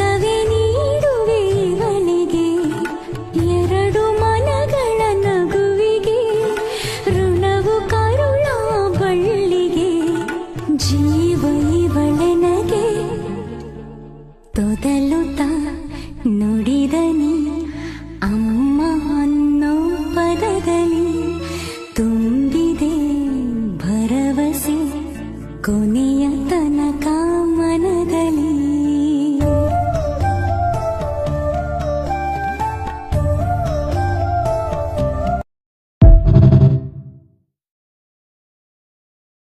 ಕವಿ ನೀಡುವೆ ಇವನಿಗೆ. ಎರಡು ಮನಗಳ ನಗುವಿಗೆ, ಋಣವು ಕರುಣ ಬಳ್ಳಿಗೆ. ಜೀವ ಇವಳನಗೆ ತೊದಲುತ್ತ ನುಡಿದನಿ ಅಮ್ಮ ಅನ್ನೋ ಪದದಲ್ಲಿ ತುಂಬಿದೆ ಭರವಸೆ. ಕೊನೆಯ ತನಕ